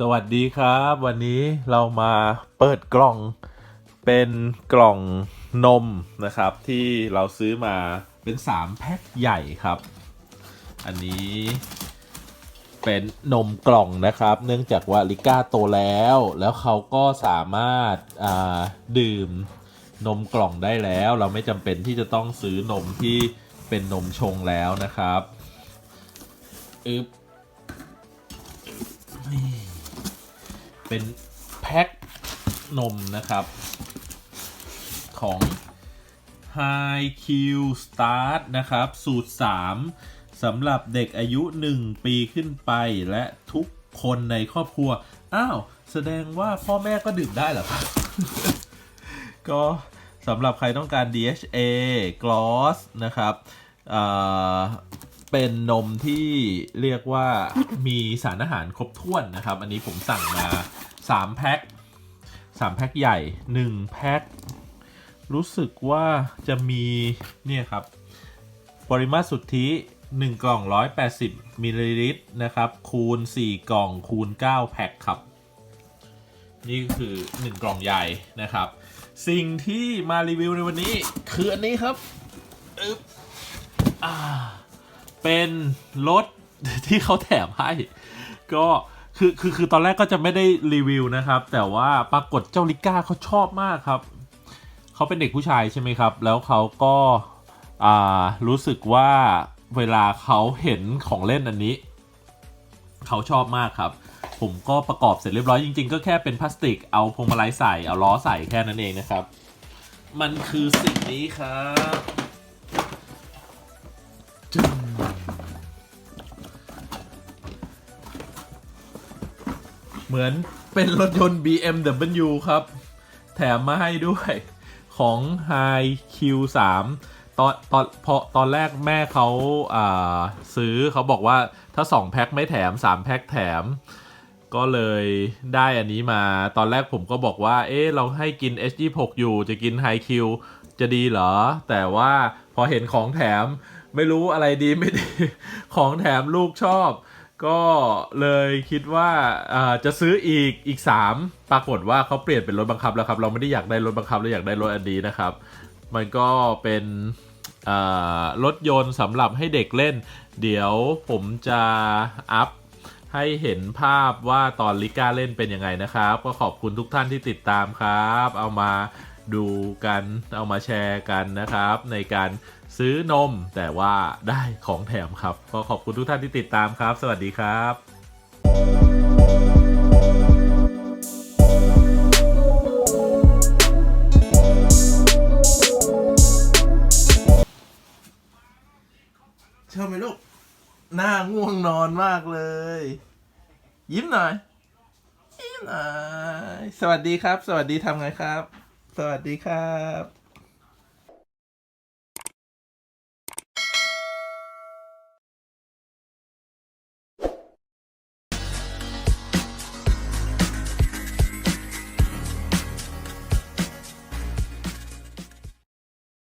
สวัสดีครับ วันนี้เรามาเปิดกล่องเป็นกล่องนมนะครับ ที่เราซื้อมาเป็น 3 แพ็คใหญ่ครับ อันนี้เป็นนมกล่องนะครับ เนื่องจากว่าลิก้าโตแล้ว แล้วเขาก็สามารถาดื่มนมกล่องได้แล้ว เราไม่จำเป็นที่จะต้องซื้อนมที่เป็นนมชงแล้วนะครับอึบ เป็นแพ็คนมนะครับ ของ High Q Start นะครับ สูตร 3สำหรับเด็กอายุ 1 ปีขึ้นไปและทุกคนในครอบครัว อ้าว แสดงว่าพ่อแม่ก็ดื่มได้เหรอครับ ก็สำหรับใครต้องการ DHA Gloss นะครับอ่า เป็นนมที่เรียกว่ามีสารอาหารครบถ้วนนะครับ อันนี้ผมสั่งมา3แพ็ค3แพ็คใหญ่ 1 แพ็ครู้สึกว่าจะมีเนี่ยครับ ปริมาตรสุทธิ 1 กล่อง 180มิลลิลิตรนะครับ คูณ 4 กล่องคูณ 9 แพ็คครับ นี่คือ 1 กล่องใหญ่นะครับ สิ่งที่มารีวิวในวันนี้คืออันนี้ครับอึ๊บอ่า เป็นรถที่เขาแถมให้ ก็คือคือคือตอนแรกก็จะไม่ได้รีวิวนะครับ แต่ว่าปรากฏเจ้าลิก้าเขาชอบมากครับ เขาเป็นเด็กผู้ชายใช่ไหมครับ แล้วเขาก็อ่ารู้สึกว่าเวลาเขาเห็นของเล่นอันนี้ เขาชอบมากครับ ผมก็ประกอบเสร็จเรียบร้อยจริง ๆ ก็แค่เป็นพลาสติกเอาพวงมาลัยใส่เอาล้อใส่แค่นั้นเองนะครับ มันคือสิ่งนี้ครับ เหมือนเป็นรถยนต์ BMW ครับ แถมมาให้ด้วยของ High Q3 ตอนตอนพอตอนแรกแม่เขาอ่าซื้อเขาบอกว่าถ้า 2 แพ็คไม่แถม 3 แพ็คแถม ก็เลยได้อันนี้มาตอนแรกผมก็บอกว่า เอ๊ะ เราให้กิน S26 อยู่จะกิน High Q จะดีเหรอ แต่ว่าพอเห็นของแถมไม่รู้อะไรดีไม่ดี ของแถมลูกชอบ ก็เลยคิดว่าจะซื้ออีกอีก 3 ปรากฏว่าเขาเปลี่ยนเป็นรถบังคับแล้วครับ เราไม่ได้อยากได้รถบังคับเราอยากได้รถอันนี้นะครับ มันก็เป็นรถยนต์สำหรับให้เด็กเล่น เดี๋ยวผมจะอัพให้เห็นภาพว่าตอนลิก้าเล่นเป็นยังไงนะครับ ก็ขอบคุณทุกท่านที่ติดตามครับ เอามาดูกันเอามาแชร์กันนะครับ ในการ ซื้อนมแต่ว่าได้ของแถมครับ ก็ขอบคุณทุกท่านที่ติดตามครับ สวัสดีครับชอบไหมลูก หน้าง่วงนอนมากเลย ยิ้มหน่อย ยิ้มหน่อย สวัสดีครับ สวัสดีทำไงครับ สวัสดีครับ